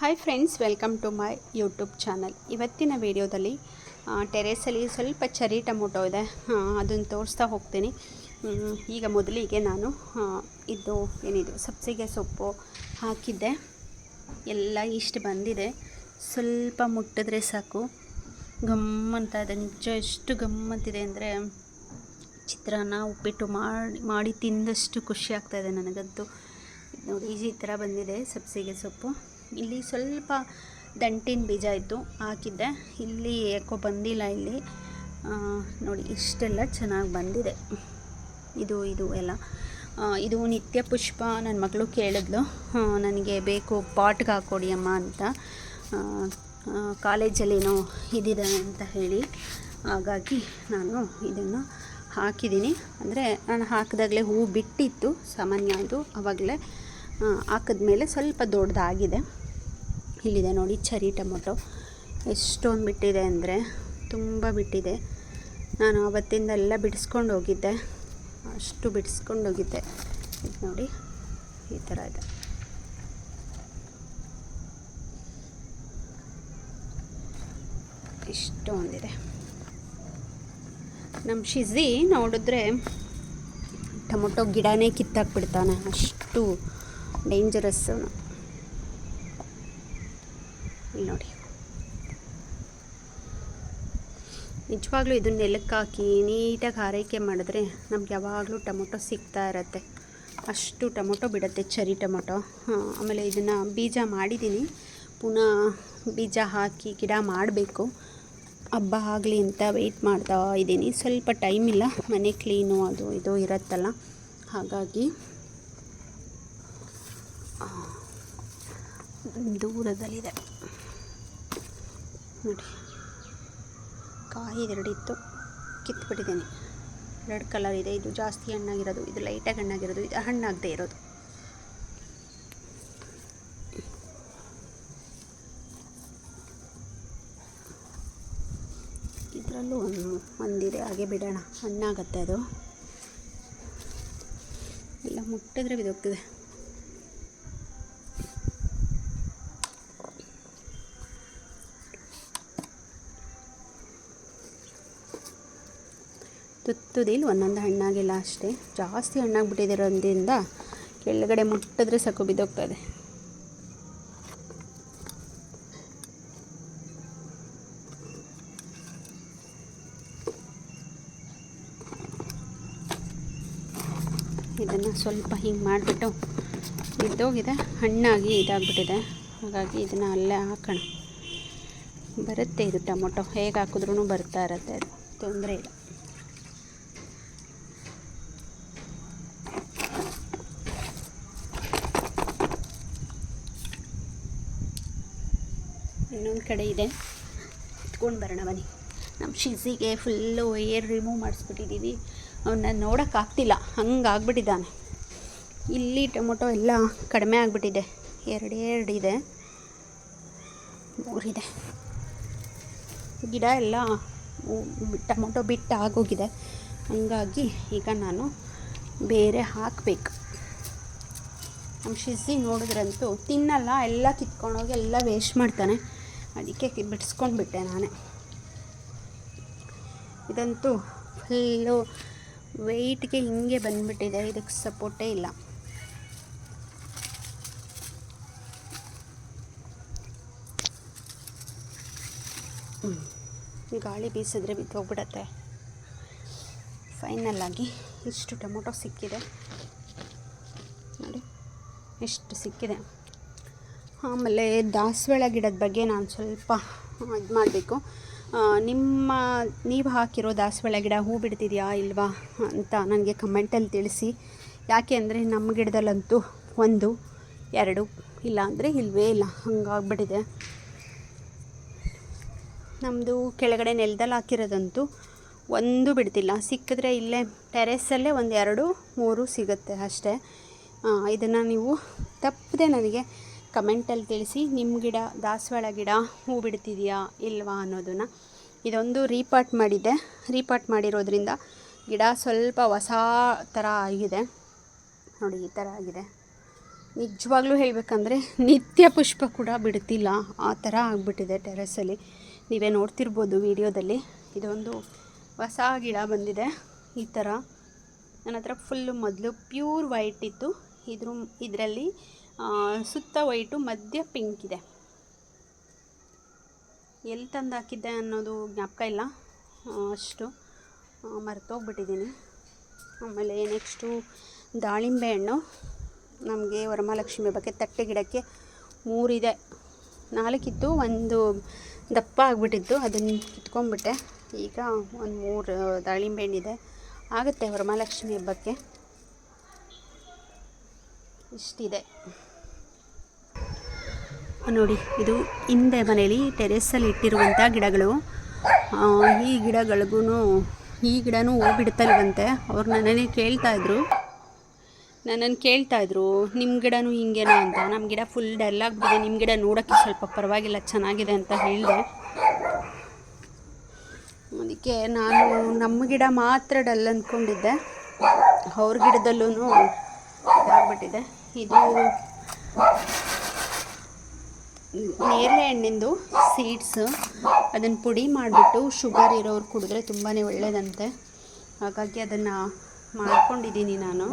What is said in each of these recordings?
Hi friends welcome to my YouTube channel ಇವತ್ತಿನ ವಿಡಿಯೋದಲ್ಲಿ ಟೆರೇಸಲ್ಲಿ ಸ್ವಲ್ಪ ಚರಿ ಟೊಮೊಟೊ ಇದೆ. ಅದನ್ನು ತೋರಿಸ್ತಾ ಹೋಗ್ತೀನಿ. ಈಗ ಮೊದಲಿಗೆ ನಾನು ಇದು ಏನಿದು, ಸಬ್ಸಿಗೆ ಸೊಪ್ಪು ಹಾಕಿದ್ದೆ. ಎಲ್ಲ ಇಷ್ಟು ಬಂದಿದೆ. ಸ್ವಲ್ಪ ಮುಟ್ಟಿದ್ರೆ ಸಾಕು. ಗಮ್ಮಂತ ಇದೆ, ನಿಜ ಎಷ್ಟು ಗಮ್ಮಂತಿದೆ ಅಂದರೆ ಚಿತ್ರಾನ್ನ ಉಪ್ಪಿಟ್ಟು ಮಾಡಿ ಮಾಡಿ ತಿಂದಷ್ಟು ಖುಷಿ ಆಗ್ತಾಯಿದೆ ನನಗಂತೂ. ನೋಡಿ ಈ ಥರ ಬಂದಿದೆ ಸಬ್ಸಿಗೆ ಸೊಪ್ಪು. ಇಲ್ಲಿ ಸ್ವಲ್ಪ ದಂಟಿನ ಬೀಜ ಇತ್ತು ಹಾಕಿದ್ದೆ. ಇಲ್ಲಿ ಯಾಕೋ ಬಂದಿಲ್ಲ ಇಲ್ಲಿ. ನೋಡಿ, ಇಷ್ಟೆಲ್ಲ ಚೆನ್ನಾಗಿ ಬಂದಿದೆ. ಇದು ಇದು ಎಲ್ಲ. ಇದು ನಿತ್ಯ ಪುಷ್ಪ ನನ್ನ ಮಗಳು ಕೇಳಿದ್ಲು. ನನಗೆ ಬೇಕು ಪಾಟ್ಗೆ ಹಾಕ್ಕೊಡಿ ಅಮ್ಮ ಅಂತ. ಕಾಲೇಜಲ್ಲೇನೋ ಇದಿದೆ ಅಂತ ಹೇಳಿ. ಹಾಗಾಗಿ ನಾನು ಇದನ್ನು ಹಾಕಿದ್ದೀನಿ. ಅಂದರೆ ನಾನು ಹಾಕಿದಾಗಲೇ ಹೂ ಬಿಟ್ಟಿತ್ತು ಸಾಮಾನ್ಯ ಅದು ಆವಾಗಲೇ ಹಾಕಿದ್ಮೇಲೆ ಸ್ವಲ್ಪ ದೊಡ್ಡದಾಗಿದೆ. ಇಲ್ಲಿದೆ ನೋಡಿ ಚರಿ ಟೊಮೊಟೊ. ಎಷ್ಟೊಂದು ಬಿಟ್ಟಿದೆ ಅಂದರೆ ತುಂಬ ಬಿಟ್ಟಿದೆ. ನಾನು ಅವತ್ತಿಂದ ಎಲ್ಲ ಬಿಡಿಸ್ಕೊಂಡು ಹೋಗಿದ್ದೆ. ಅಷ್ಟು ಬಿಡಿಸ್ಕೊಂಡು ಹೋಗಿದ್ದೆ. ಇದು ನೋಡಿ, ಈ ಥರ ಇದೆ. ಇಷ್ಟೊಂದಿದೆ ನಮ್ಮ ಶಿಝಿ ನೋಡಿದ್ರೆ ಟೊಮೊಟೊ ಗಿಡನೇ ಕಿತ್ತಾಕ್ಬಿಡ್ತಾನೆ. ಅಷ್ಟು ಡೇಂಜರಸ್ ನೋಡಿ. ನಿಜವಾಗ್ಲೂ ಇದನ್ನ ನೆಲಕ್ಕಾಕಿ ನೀಟಾಗಿ ಆರೈಕೆ ಮಾಡಿದ್ರೆ ನಮ್ಗೆ ಯಾವಾಗಲೂ ಟೊಮೊಟೊ ಸಿಗ್ತಾ ಇರತ್ತೆ. ಅಷ್ಟು ಟೊಮೊಟೊ ಬಿಡುತ್ತೆ, ಚರಿ ಟೊಮೊಟೊ. ಆಮೇಲೆ ಇದನ್ನು ಬೀಜ ಮಾಡಿದ್ದೀನಿ ಪುನಃ ಬೀಜ ಹಾಕಿ ಗಿಡ ಮಾಡಬೇಕು. ಹಬ್ಬ ಆಗಲಿ ಅಂತ ವೆಯ್ಟ್ ಮಾಡ್ತಾ ಇದ್ದೀನಿ ಸ್ವಲ್ಪ ಟೈಮ್ ಇಲ್ಲ, ಮನೆ ಕ್ಲೀನು ಅದು ಇದು ಇರುತ್ತಲ್ಲ. ಹಾಗಾಗಿ ದೂರದಲ್ಲಿದೆ. ನೋಡಿ. ಕಾಯಿ ಎರಡಿತ್ತು. ಕಿತ್ಬಿಟ್ಟಿದ್ದೀನಿ. ರೆಡ್ ಕಲರ್ ಇದೆ. ಇದು ಜಾಸ್ತಿ ಹಣ್ಣಾಗಿರೋದು. ಇದು ಲೈಟಾಗಿ ಹಣ್ಣಾಗಿರೋದು. ಇದು ಹಣ್ಣಾಗದೇ ಇರೋದು. ಇದರಲ್ಲೂ ಒಂದು ಒಂದಿದೆ. ಹಾಗೆ ಬಿಡೋಣ. ಹಣ್ಣಾಗತ್ತೆ ಅದು. ಎಲ್ಲ ಮುಟ್ಟಿದ್ರೆ ಬಿದೋಗ್ತಿದೆ ತುತ್ತುದಿಲ್ ಒಂದೊಂದು ಹಣ್ಣಾಗಿಲ್ಲ ಅಷ್ಟೇ. ಜಾಸ್ತಿ ಹಣ್ಣಾಗ್ಬಿಟ್ಟಿರೋದ್ರಿಂದ ಕೆಳಗಡೆ ಮುಟ್ಟಿದ್ರೆ ಸಾಕು ಬಿದ್ದೋಗ್ತದೆ. ಇದನ್ನು ಸ್ವಲ್ಪ ಹಿಂಗೆ ಮಾಡಿಬಿಟ್ಟು ಬಿದ್ದೋಗಿದೆ. ಹಣ್ಣಾಗಿ ಇದಾಗ್ಬಿಟ್ಟಿದೆ. ಹಾಗಾಗಿ ಇದನ್ನು ಅಲ್ಲೇ ಹಾಕೋಣ. ಬರುತ್ತೆ ಇದು ಟೊಮೊಟೊ. ಹೇಗೆ ಹಾಕಿದ್ರೂ ಬರ್ತಾ ಇರುತ್ತೆ. ತೊಂದರೆ ಇಲ್ಲ. ಇನ್ನೊಂದು ಕಡೆ ಇದೆ. ಎತ್ಕೊಂಡು ಬರೋಣ ಬನ್ನಿ. ನಮ್ಮ ಶಿಸಿಗೆ ಫುಲ್ಲು ಏರ್ ರಿಮೂವ್ ಮಾಡಿಸ್ಬಿಟ್ಟಿದ್ದೀವಿ ಅವನ್ನ ನೋಡೋಕ್ಕಾಗ್ತಿಲ್ಲ ಹಂಗೆ ಆಗ್ಬಿಟ್ಟಿದ್ದಾನೆ. ಇಲ್ಲಿ ಟೊಮೊಟೊ ಎಲ್ಲ ಕಡಿಮೆ ಆಗಿಬಿಟ್ಟಿದೆ. ಎರಡೆರಡಿದೆ ಮೂರಿದೆ ಗಿಡ ಎಲ್ಲ ಟೊಮೊಟೊ ಬಿಟ್ಟು ಆಗೋಗಿದೆ. ಹಂಗಾಗಿ ಈಗ ನಾನು ಬೇರೆ ಹಾಕಬೇಕು. ನಮ್ಮ ಶಿಸಿ ನೋಡಿದ್ರಂತೂ ತಿನ್ನಲ್ಲ, ಎಲ್ಲ ಕಿತ್ಕೊಂಡೋಗಿ ಎಲ್ಲ ವೇಸ್ಟ್ ಮಾಡ್ತಾನೆ. ಅದಕ್ಕೆ ಬಿಡಿಸ್ಕೊಂಡ್ಬಿಟ್ಟೆ ನಾನೇ. ಇದಂತೂ ಫುಲ್ಲು ವೆಯ್ಟ್ಗೆ ಹಿಂಗೆ ಬಂದುಬಿಟ್ಟಿದೆ, ಇದಕ್ಕೆ ಸಪೋರ್ಟೇ ಇಲ್ಲ. ಗಾಳಿ ಬೀಸಿದ್ರೆ ಬಿದ್ದೋಗ್ಬಿಡತ್ತೆ. ಫೈನಲ್ ಆಗಿ ಇಷ್ಟು ಟೊಮೊಟೊ ಸಿಕ್ಕಿದೆ. ನೋಡಿ, ಎಷ್ಟು ಸಿಕ್ಕಿದೆ. ಆಮೇಲೆ ದಾಸವಾಳ ಗಿಡದ ಬಗ್ಗೆ ನಾನು ಸ್ವಲ್ಪ ಇದು ಮಾಡಬೇಕು. ನಿಮ್ಮ, ನೀವು ಹಾಕಿರೋ ದಾಸವಾಳ ಗಿಡ ಹೂ ಬಿಡ್ತಿದೆಯಾ ಇಲ್ವಾ ಅಂತ ನನಗೆ ಕಮೆಂಟಲ್ಲಿ ತಿಳಿಸಿ. ಯಾಕೆ ಅಂದರೆ ನಮ್ಮ ಗಿಡದಲ್ಲಂತೂ ಒಂದು, ಎರಡು, ಇಲ್ಲ ಅಂದರೆ ಇಲ್ವೇ ಇಲ್ಲ, ಹಂಗಾಗ್ಬಿಟ್ಟಿದೆ. ನಮ್ಮದು ಕೆಳಗಡೆ ನೆಲದಲ್ಲಿ ಹಾಕಿರೋದಂತೂ ಒಂದು ಬಿಡ್ತಿಲ್ಲ. ಸಿಕ್ಕಿದ್ರೆ ಇಲ್ಲೇ ಟೆರೆಸಲ್ಲೇ ಒಂದು ಎರಡು, ಮೂರು ಸಿಗುತ್ತೆ ಅಷ್ಟೇ. ಇದನ್ನು ನೀವು ತಪ್ಪದೆ ನನಗೆ ಕಮೆಂಟಲ್ಲಿ ತಿಳಿಸಿ ನಿಮ್ಮ ಗಿಡ, ದಾಸವಾಳ ಗಿಡ ಹೂ ಬಿಡ್ತಿದೆಯಾ ಇಲ್ವಾ ಅನ್ನೋದನ್ನು ಇದೊಂದು ರೀಪಾಟ್ ಮಾಡಿದ್ದೆ. ರೀಪಾಟ್ ಮಾಡಿರೋದ್ರಿಂದ ಗಿಡ ಸ್ವಲ್ಪ ಹೊಸ ಥರ ಆಗಿದೆ. ನೋಡಿ, ಈ ಥರ ಆಗಿದೆ. ನಿಜವಾಗ್ಲೂ ಹೇಳಬೇಕಂದ್ರೆ ನಿತ್ಯ ಪುಷ್ಪ ಕೂಡ ಬಿಡ್ತಿಲ್ಲ. ಆ ಥರ ಆಗಿಬಿಟ್ಟಿದೆ ಟೆರೆಸಲ್ಲಿ. ನೀವೇ ನೋಡ್ತಿರ್ಬೋದು ವಿಡಿಯೋದಲ್ಲಿ. ಇದೊಂದು ಹೊಸ ಗಿಡ ಬಂದಿದೆ. ಈ ಥರ ನನ್ನ ಹತ್ರ ಫುಲ್ಲು ಮೊದಲು ಪ್ಯೂರ್ ವೈಟ್ ಇತ್ತು. ಇದ್ರ, ಇದರಲ್ಲಿ ಸುತ್ತ ವೈಟು ಮಧ್ಯ ಪಿಂಕ್ ಇದೆ. ಎಲ್ಲಿ ತಂದು ಹಾಕಿದ್ದೆ ಅನ್ನೋದು ಜ್ಞಾಪಕ ಇಲ್ಲ. ಅಷ್ಟು ಮರ್ತೋಗ್ಬಿಟ್ಟಿದ್ದೀನಿ. ಆಮೇಲೆ ನೆಕ್ಸ್ಟು ದಾಳಿಂಬೆ ಹಣ್ಣು. ನಮಗೆ ವರಮಹಾಲಕ್ಷ್ಮಿ ಬಗ್ಗೆ ತಟ್ಟೆ ಗಿಡಕ್ಕೆ ಮೂರಿದೆ. ನಾಲ್ಕಿತ್ತು, ಒಂದು ದಪ್ಪ ಆಗಿಬಿಟ್ಟಿತ್ತು, ಅದನ್ನು ಕಿತ್ಕೊಂಡ್ಬಿಟ್ಟೆ. ಈಗ ಒಂದು ಮೂರು ದಾಳಿಂಬೆ ಹಣ್ಣಿದೆ. ಆಗುತ್ತೆ ವರಮಹಾಲಕ್ಷ್ಮಿ ಹಬ್ಬಕ್ಕೆ. ಇಷ್ಟಿದೆ. ನೋಡಿ, ಇದು ಹಿಂದೆ ಮನೇಲಿ ಟೆರೆಸಲ್ಲಿ ಇಟ್ಟಿರುವಂಥ ಗಿಡಗಳು. ಈ ಗಿಡಗಳಿಗೂ ಈ ಗಿಡನೂ ಹೂ ಬಿಡ್ತಲ್ವಂತೆ ಅವ್ರು ನನ್ನನ್ನೇ ಕೇಳ್ತಾಯಿದ್ರು ನನ್ನನ್ನು ಕೇಳ್ತಾಯಿದ್ರು ನಿಮ್ಮ ಗಿಡನೂ ಹಿಂಗೇನೋ ಅಂತ. ನಮ್ಮ ಗಿಡ ಫುಲ್ ಡಲ್ ಆಗಿಬಿಟ್ಟಿದೆ. ನಿಮ್ಮ ಗಿಡ ನೋಡೋಕ್ಕೆ ಸ್ವಲ್ಪ ಪರವಾಗಿಲ್ಲ, ಚೆನ್ನಾಗಿದೆ ಅಂತ ಹೇಳಿದೆ. ಅದಕ್ಕೆ ನಾನು ನಮ್ಮ ಗಿಡ ಮಾತ್ರ ಡಲ್ ಅಂದ್ಕೊಂಡಿದ್ದೆ ಅವ್ರ ಗಿಡದಲ್ಲೂ ಇದಾಗ್ಬಿಟ್ಟಿದೆ. ಇದು ನೇರಳೆ ಹಣ್ಣಿಂದು ಸೀಡ್ಸು ಅದನ್ನು ಪುಡಿ ಮಾಡಿಬಿಟ್ಟು ಶುಗರ್ ಇರೋರು ಕುಡಿದ್ರೆ ತುಂಬಾ ಒಳ್ಳೆಯದಂತೆ ಹಾಗಾಗಿ ಅದನ್ನು ಮಾಡ್ಕೊಂಡಿದ್ದೀನಿ ನಾನು.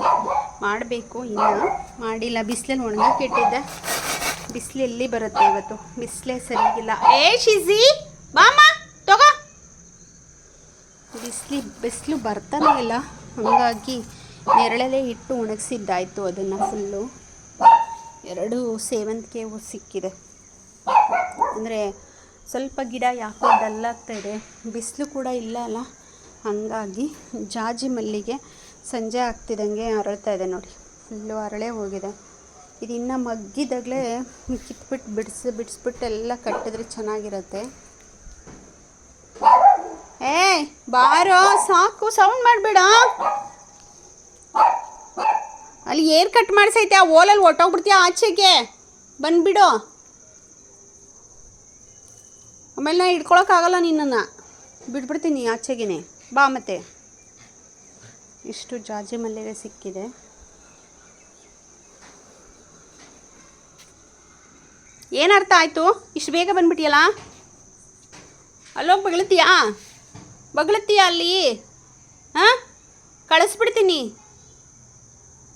ಮಾಡಬೇಕು ಇನ್ನು. ಮಾಡಿಲ್ಲ, ಬಿಸಿಲಲ್ಲಿ ಒಣಗಕ್ಕೆ ಇಟ್ಟಿದ್ದೆ. ಬಿಸಿಲು ಎಲ್ಲಿ ಬರುತ್ತೆ ಇವತ್ತು. ಬಿಸಿಲೇ ಸರಿಗಿಲ್ಲ ಏ, ಶಿಜಿ! ಬಾಮ ತಗೋ! ಬಿಸಿಲು ಬಿಸಿಲು ಬರ್ತಾನೆ ಇಲ್ಲ. ಹಾಗಾಗಿ ನೆರಳಲ್ಲೇ ಇಟ್ಟು ಒಣಗಿಸಿದ್ದಾಯಿತು ಅದನ್ನು ಫುಲ್ಲು ಎರಡು ಸೇವಂತಿಗೆ ಸಿಕ್ಕಿದೆ. ಅಂದರೆ ಸ್ವಲ್ಪ ಗಿಡ ಯಾಕೋ ಡಲ್ಲಾಗ್ತಾ ಇದೆ. ಬಿಸಿಲು ಕೂಡ ಇಲ್ಲ ಅಲ್ಲ? ಹಾಗಾಗಿ ಜಾಜಿ ಮಲ್ಲಿಗೆ ಸಂಜೆ ಆಗ್ತಿದ್ದಂಗೆ ಅರಳ್ತಾ ಇದೆ ನೋಡಿ. ಫುಲ್ಲು ಅರಳೇ ಹೋಗಿದೆ. ಇದು ಇನ್ನೂ ಮಗ್ಗಿದಾಗಲೇ ಕಿತ್ಬಿಟ್ಟು ಬಿಡಿಸಿ ಬಿಡಿಸ್ಬಿಟ್ಟು ಎಲ್ಲ ಕಟ್ಟಿದ್ರೆ ಚೆನ್ನಾಗಿರುತ್ತೆ. ಏ ಬಾರೋ, ಸಾಕು, ಸೌಂಡ್ ಮಾಡಬೇಡ. ಅಲ್ಲಿ ಏರ್ ಕಟ್ ಮಾಡಿಸೈತೆ, ಆ ಓಲಲ್ಲಿ ಹೊಟ್ಟೋಗ್ಬಿಡ್ತೀಯ ಆಚೆಗೆ. ಬಂದ್ಬಿಡು. ಆಮೇಲೆ ನಾ ಹಿಡ್ಕೊಳಕ್ಕಾಗಲ್ಲ ನಿನ್ನನ್ನು. ಬಿಟ್ಬಿಡ್ತೀನಿ ಆಚೆಗೇನೆ. ಬಾ ಮತ್ತೆ. ಇಷ್ಟು ಜಾಜಿ ಮಲ್ಲಿಗೆ ಸಿಕ್ಕಿದೆ. ಏನರ್ಥ ಆಯಿತು? ಇಷ್ಟು ಬೇಗ ಬಂದ್ಬಿಟ್ಟಿಯಲ್ಲ ಅಲ್ಲೋಗಿ ಬಗ್ಲತ್ತೀಯಾ ಬಗ್ಲತ್ತೀಯಾ ಅಲ್ಲಿ? ಹಾಂ? ಕಳಿಸ್ಬಿಡ್ತೀನಿ.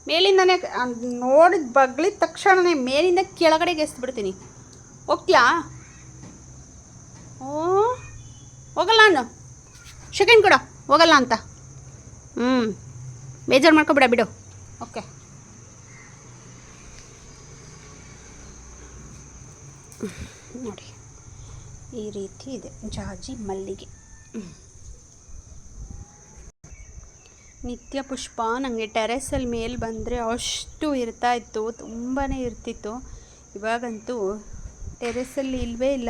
ಮೇಲಿಂದನೇ ನೋಡಿದ ಬಗ್ಳಿದ ತಕ್ಷಣನೇ ಮೇಲಿಂದ ಕೆಳಗಡೆಗೆ ಎಸ್ಬಿಡ್ತೀನಿ. ಹೋಗ್ತೀಯಾ ಓ ಹೋಗಲ್ಲ ನಾನು. ಸೆಕೆಂಡ್ ಕೊಡು. ಹೋಗಲ್ಲ ಅಂತ. ಹ್ಞೂ ಬೇಜಾರು ಮಾಡ್ಕೊಬಿಡ ಬಿಡು. ಓಕೆ ನೋಡಿ. ಈ ರೀತಿ ಇದೆ. ಜಾಜಿ ಮಲ್ಲಿಗೆ. ನಿತ್ಯ ಪುಷ್ಪ ನನಗೆ ಟೆರೆಸಲ್ಲಿ ಮೇಲೆ ಬಂದರೆ ಅಷ್ಟು ಇರ್ತಾ ಇತ್ತು. ತುಂಬಾ ಇರ್ತಿತ್ತು. ಇವಾಗಂತೂ ಟೆರೆಸಲ್ಲಿ ಇಲ್ಲವೇ ಇಲ್ಲ.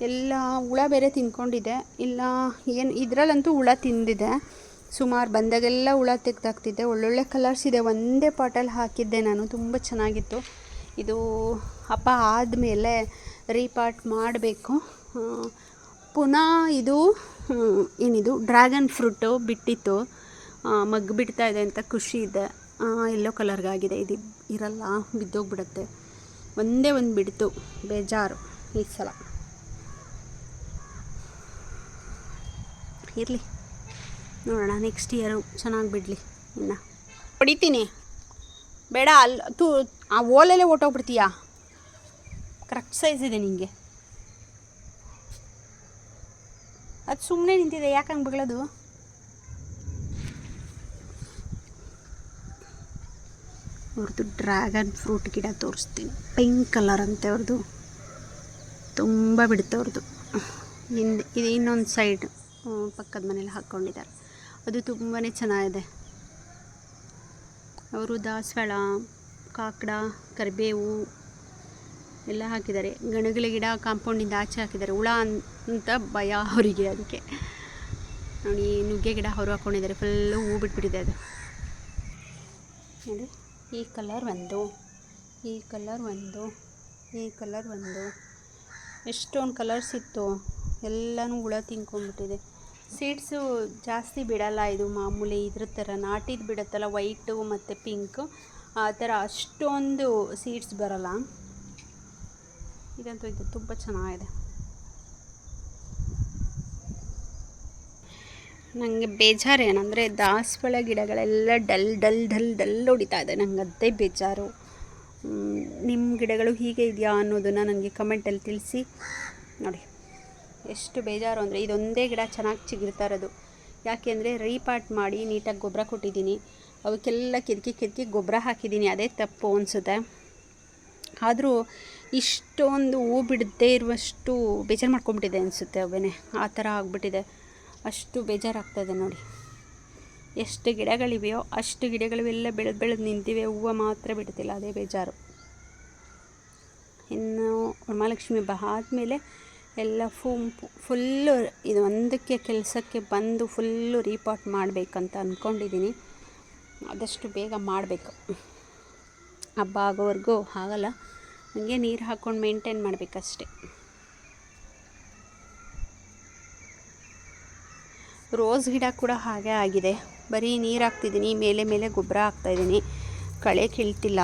ಎಲ್ಲ ಹುಳ ಬೇರೆ ತಿನ್ಕೊಂಡಿದೆ. ಇಲ್ಲ, ಏನು, ಇದರಲ್ಲಂತೂ ಹುಳ ತಿಂದಿದೆ. ಸುಮಾರು ಬಂದಾಗೆಲ್ಲ ಹುಳ ತೆಗ್ದಾಕ್ತಿದ್ದೆ ಒಳ್ಳೊಳ್ಳೆ ಕಲರ್ಸ್ ಇದೆ. ಒಂದೇ ಪಾಟಲ್ಲಿ ಹಾಕಿದ್ದೆ ನಾನು. ತುಂಬ ಚೆನ್ನಾಗಿತ್ತು. ಇದು ಹಬ್ಬ ಆದಮೇಲೆ ರೀಪಾಟ್ ಮಾಡಬೇಕು. ಪುನಃ ಇದು ಏನಿದು? ಡ್ರ್ಯಾಗನ್ ಫ್ರೂಟು ಬಿಟ್ಟಿತ್ತು. ಮಗ್ ಮಗ್ಗು ಬಿಡ್ತಾ ಇದೆ ಅಂತ ಖುಷಿ ಇದೆ. ಎಲ್ಲೋ ಕಲರ್ಗಾಗಿದೆ ಇದು ಇರಲ್ಲ, ಬಿದ್ದೋಗ್ಬಿಡುತ್ತೆ. ಒಂದೇ ಒಂದು ಬಿಡ್ತು. ಬೇಜಾರು ಈ ಸಲ. ಇರಲಿ. ನೋಡೋಣ ನೆಕ್ಸ್ಟ್ ಇಯರು ಚೆನ್ನಾಗಿ ಬಿಡಲಿ ಇನ್ನು. ಹೊಡಿತೀನಿ. ಬೇಡ ಅಲ್ಲಿ ತೂ ಆ ಓಲಲ್ಲೇ ಹೊಟ್ಟೋಗ್ಬಿಡ್ತೀಯಾ ಕರೆಕ್ಟ್ ಸೈಜ್ ಇದೆ ನಿಮಗೆ ಅದು ಸುಮ್ಮನೆ ನಿಂತಿದೆ ಯಾಕೆ ಹಂಗೆ ಬಗಳದು? ಅವ್ರದ್ದು ಡ್ರ್ಯಾಗನ್ ಫ್ರೂಟ್ ಗಿಡ ತೋರಿಸ್ತೀನಿ. ಪಿಂಕ್ ಕಲರ್ ಅಂತೆ ಅವ್ರದ್ದು ತುಂಬ ಬಿಡುತ್ತೆ ಅವ್ರದ್ದು ಹಿಂದೆ ಇದು ಇನ್ನೊಂದು ಸೈಡ್ ಪಕ್ಕದ ಮನೇಲಿ ಹಾಕ್ಕೊಂಡಿದ್ದಾರೆ. ಅದು ತುಂಬಾ ಚೆನ್ನಾಗಿದೆ. ಅವರು ದಾಸವಾಳ, ಕಾಕಡ, ಕರಿಬೇವು ಎಲ್ಲ ಹಾಕಿದ್ದಾರೆ. ಗಣಗಳ ಗಿಡ ಕಾಂಪೌಂಡಿಂದ ಆಚೆ ಹಾಕಿದ್ದಾರೆ. ಹುಳ ಅಂತ ಭಯ ಅವರಿಗೆ ಅದಕ್ಕೆ. ನೋಡಿ, ನುಗ್ಗೆ ಗಿಡ ಅವರು ಹಾಕ್ಕೊಂಡಿದ್ದಾರೆ. ಫುಲ್ಲು ಹೂ ಬಿಟ್ಬಿಟ್ಟಿದೆ ಅದು. ನೋಡಿ, ಈ ಕಲರ್ ಒಂದು, ಈ ಕಲರ್ ಒಂದು, ಈ ಕಲರ್ ಒಂದು. ಎಷ್ಟೊಂದು ಕಲರ್ಸ್ ಇತ್ತು. ಎಲ್ಲನೂ ಹುಳ ತಿನ್ಕೊಂಡ್ಬಿಟ್ಟಿದೆ. ಸೀಡ್ಸು ಜಾಸ್ತಿ ಬಿಡಲ್ಲ, ಇದು ಮಾಮೂಲಿ ಇದ್ರ ಥರ. ನಾಟಿದ್ದು ಬಿಡುತ್ತಲ್ಲ, ವೈಟು ಮತ್ತು ಪಿಂಕು, ಆ ಥರ ಅಷ್ಟೊಂದು ಸೀಡ್ಸ್ ಬರಲ್ಲ. ಇದಂತೂ ಇದು ತುಂಬ ಚೆನ್ನಾಗಿದೆ. ನನಗೆ ಬೇಜಾರು ಏನಂದರೆ, ದಾಸವಾಳ ಗಿಡಗಳೆಲ್ಲ ಡಲ್ ಡಲ್ ಡಲ್ ಡಲ್ ಹೊಡಿತಾ ಇದೆ. ನಂಗೆ ಅದೇ ಬೇಜಾರು. ನಿಮ್ಮ ಗಿಡಗಳು ಹೀಗೆ ಇದೆಯಾ ಅನ್ನೋದನ್ನು ನನಗೆ ಕಮೆಂಟಲ್ಲಿ ತಿಳಿಸಿ. ನೋಡಿ. ಎಷ್ಟು ಬೇಜಾರು ಅಂದರೆ ಇದೊಂದೇ ಗಿಡ ಚೆನ್ನಾಗಿ ಚಿಗುರ್ತಾ ಇರೋದು. ಯಾಕೆಂದರೆ ರೀಪಾಟ್ ಮಾಡಿ ನೀಟಾಗಿ ಗೊಬ್ಬರ ಕೊಟ್ಟಿದ್ದೀನಿ. ಅವಕ್ಕೆಲ್ಲ ಕಿರಿಕಿ ಕಿರಿಕಿ ಗೊಬ್ಬರ ಹಾಕಿದ್ದೀನಿ. ಅದೇ ತಪ್ಪು ಅನಿಸುತ್ತೆ. ಆದರೂ ಇಷ್ಟೊಂದು ಹೂ ಬಿಡದೇ ಇರುವಷ್ಟು ಬೇಜಾರು ಮಾಡ್ಕೊಂಬಿಟ್ಟಿದೆ ಅನಿಸುತ್ತೆ ಅವೇನೆ ಆ ಥರ ಆಗಿಬಿಟ್ಟಿದೆ. ಅಷ್ಟು ಬೇಜಾರಾಗ್ತಾಯಿದೆ ನೋಡಿ. ಎಷ್ಟು ಗಿಡಗಳಿವೆಯೋ ಅಷ್ಟು ಗಿಡಗಳಿವೆಲ್ಲ ಬೆಳೆದು ಬೆಳೆದು ನಿಂತಿವೆ. ಹೂವು ಮಾತ್ರ ಬಿಡ್ತಿಲ್ಲ. ಅದೇ ಬೇಜಾರು. ಇನ್ನು ವರಮಹಾಲಕ್ಷ್ಮಿ ಹಬ್ಬ ಆದಮೇಲೆ ಎಲ್ಲ ಫು ಫುಲ್ಲು ಇದು ಒಂದಕ್ಕೆ ಕೆಲಸಕ್ಕೆ ಬಂದು ಫುಲ್ಲು ರೀಪಾಟ್ ಮಾಡಬೇಕಂತ ಅಂದ್ಕೊಂಡಿದ್ದೀನಿ ಆದಷ್ಟು ಬೇಗ ಮಾಡಬೇಕು. ಹಬ್ಬ ಆಗೋವರೆಗೂ ಆಗಲ್ಲ. ಹಂಗೆ ನೀರು ಹಾಕ್ಕೊಂಡು ಮೇಂಟೈನ್ ಮಾಡಬೇಕಷ್ಟೆ. ರೋಸ್ ಗಿಡ ಕೂಡ ಹಾಗೆ ಆಗಿದೆ. ಬರೀ ನೀರು ಹಾಕ್ತಿದ್ದೀನಿ, ಮೇಲೆ ಮೇಲೆ ಗೊಬ್ಬರ ಹಾಕ್ತಾಯಿದ್ದೀನಿ ಕಳೆ ಕೀಳ್ತಿಲ್ಲ.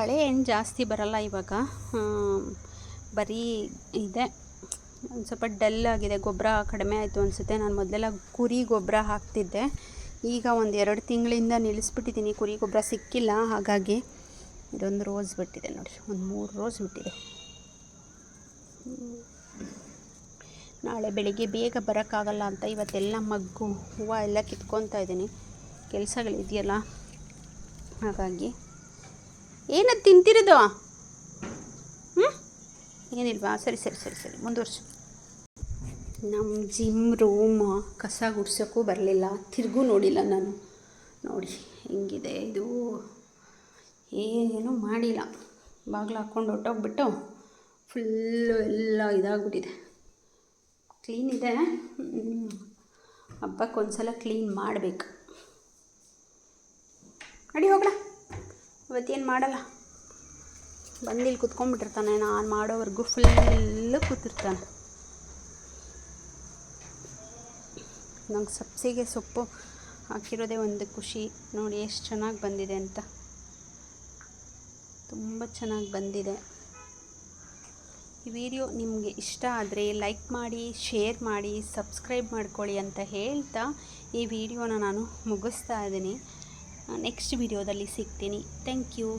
ಕಳೆ ಏನು ಜಾಸ್ತಿ ಬರಲ್ಲ ಇವಾಗ. ಬರೀ ಇದೆ. ಒಂದು ಸ್ವಲ್ಪ ಡಲ್ ಆಗಿದೆ, ಗೊಬ್ಬರ ಕಡಿಮೆ ಆಯಿತು ಅನಿಸುತ್ತೆ. ನಾನು ಮೊದಲೆಲ್ಲ ಕುರಿ ಗೊಬ್ಬರ ಹಾಕ್ತಿದ್ದೆ. ಈಗ ಒಂದು ಎರಡು ತಿಂಗಳಿಂದ ನಿಲ್ಲಿಸ್ಬಿಟ್ಟಿದ್ದೀನಿ. ಕುರಿ ಗೊಬ್ಬರ ಸಿಕ್ಕಿಲ್ಲ, ಹಾಗಾಗಿ ಇದೊಂದು ರೋಸ್ ಬಿಟ್ಟಿದೆ ನೋಡಿ. ಒಂದು ಮೂರು ರೋಸ್ ಬಿಟ್ಟಿದೆ. ನಾಳೆ ಬೆಳಿಗ್ಗೆ ಬೇಗ ಬರೋಕ್ಕಾಗಲ್ಲ ಅಂತ ಇವತ್ತೆಲ್ಲ ಮಗ್ಗು, ಹೂವು ಎಲ್ಲ ಕಿತ್ಕೊತಾ ಇದ್ದೀನಿ. ಕೆಲಸಗಳಿದೆಯಲ್ಲ, ಹಾಗಾಗಿ ಏನದು ತಿಂತಿರೋದು? ಹ್ಞೂ ಏನಿಲ್ವಾ? ಸರಿ ಸರಿ ಸರಿ ಸರಿ. ಮುಂದುವರ್ಸು. ನಮ್ಮ ಜಿಮ್ ರೂಮ ಕಸ ಗುಡ್ಸೋಕ್ಕೂ ಬರಲಿಲ್ಲ. ತಿರುಗೂ ನೋಡಿಲ್ಲ ನಾನು. ನೋಡಿ, ಹೆಂಗಿದೆ ಇದು? ಏನೂ ಮಾಡಿಲ್ಲ. ಬಾಗಿಲು ಹಾಕ್ಕೊಂಡು ಹೊಟ್ಟೋಗ್ಬಿಟ್ಟು ಫುಲ್ಲು ಎಲ್ಲ ಇದಾಗ್ಬಿಟ್ಟಿದೆ. ಕ್ಲೀನ್ ಇದೆ. ಒಂದು ಸಲ ಕ್ಲೀನ್ ಮಾಡಬೇಕು. ನಡಿ ಹೋಗೋಣ ಇವತ್ತೇನು ಮಾಡಲ್ಲ. ಬಂದು ಇಲ್ಲಿ ಕುತ್ಕೊಂಡ್ಬಿಟ್ಟಿರ್ತಾನೆ, ನಾನು ಮಾಡೋವರೆಗೂ ಫುಲ್ಲು ಕೂತಿರ್ತಾನೆ. ನಂಗೆ ಸಬ್ಸಿಗೆ ಸೊಪ್ಪು ಹಾಕಿರೋದೇ ಒಂದು ಖುಷಿ. ನೋಡಿ ಎಷ್ಟು ಚೆನ್ನಾಗಿ ಬಂದಿದೆ ಅಂತ. ತುಂಬ ಚೆನ್ನಾಗಿ ಬಂದಿದೆ. ಈ ವಿಡಿಯೋ ನಿಮಗೆ ಇಷ್ಟ ಆದರೆ ಲೈಕ್ ಮಾಡಿ, ಶೇರ್ ಮಾಡಿ, ಸಬ್ಸ್ಕ್ರೈಬ್ ಮಾಡ್ಕೊಳ್ಳಿ ಅಂತ ಹೇಳ್ತಾ ಈ ವಿಡಿಯೋನ ನಾನು ಮುಗಿಸ್ತಾ ಇದ್ದೀನಿ. ನೆಕ್ಸ್ಟ್ ವಿಡಿಯೋದಲ್ಲಿ ಸಿಗ್ತೀನಿ. Thank you